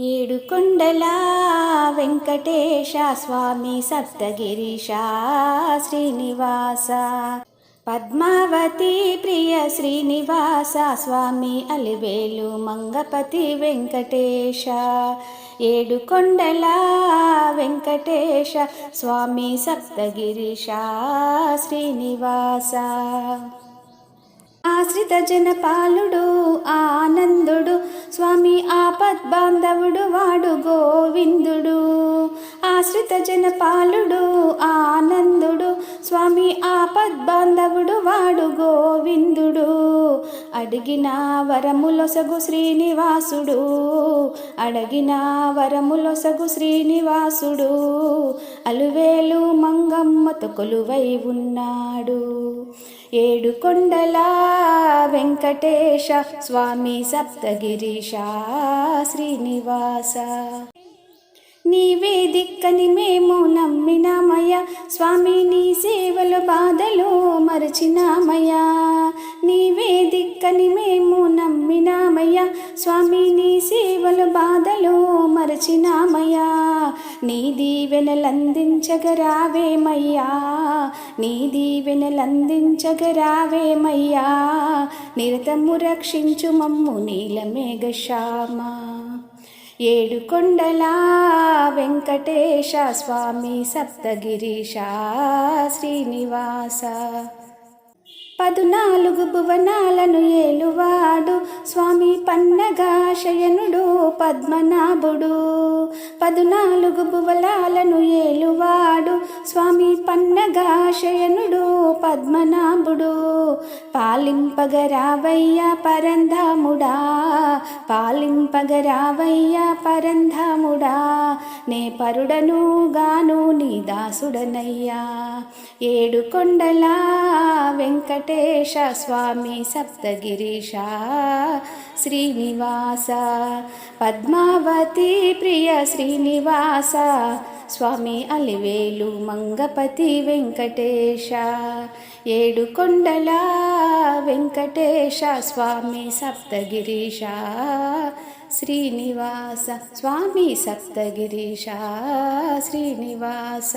ఏడు కొండల వెంకటేశ స్వామి సప్తగిరీశ శ్రీనివాస. పద్మావతి ప్రియ శ్రీనివాస స్వామి అలివేలు మంగపతి వెంకటేశ. ఏడు కొండల వెంకటేశ స్వామి సప్తగిరీశ శ్రీనివాస. ఆశ్రిత జనపాలుడు ఆనందుడు ఆపద్బాంధవుడు వాడు గోవిందుడు ఆశ్రిత జనపాలుడు ఆనందుడు స్వామి ఆపద్బాంధవుడు వాడు గోవిందుడు. అడిగిన వరములొసగు శ్రీనివాసుడు అడిగిన వరములొసగు శ్రీనివాసుడు అలువేలు మంగమ్మ కొలువై ఉన్నాడు. ఏడు కొండల వెంకటేశ స్వామి సప్తగిరీశ శ్రీనివాస. నీవే దిక్కని మేము నమ్మినామయ్యా స్వామి నీ సేవలు బాధలు మరచినామయ్యా. నీవే దిక్కని మేము నమ్మినామయ్యా స్వామి నీ సేవలు బాధలు మరచినామయ్యా. నీ దీవెనలందించగరావేమయ్యా నీ దీవెనలందించగరావేమయ్యా నిరతము రక్షించు మమ్ము నీలమేఘశ్యామా ఏడు కొండలా వెంకటేశ స్వామి సప్తగిరీశ శ్రీనివాస. పదునాలుగు భువనాలను ఏలువాడు స్వామి పన్నగాశయనుడు పద్మనాభుడు. పదునాలుగు భువలాలను ఏలువాడు. స్వామి పన్నగాశయనుడు పద్మనాభుడు. పాలింపగరావయ్య పరంధాముడా. పాలింపగరావయ్య పరంధాముడా. నే పరుడను గాను నీ దాసుడనయ్యా. ఏడు కొండల వెంకటేశ స్వామి సప్తగిరీశ శ్రీనివాస. పద్మావతి ప్రియ శ్రీనివాస. స్వామి అలివేలు మంగపతి వెంకటేశ ఏడు కొండల వెంకటేశ స్వామి సప్తగిరీశ శ్రీనివాస స్వామి సప్తగిరీశ శ్రీనివాస.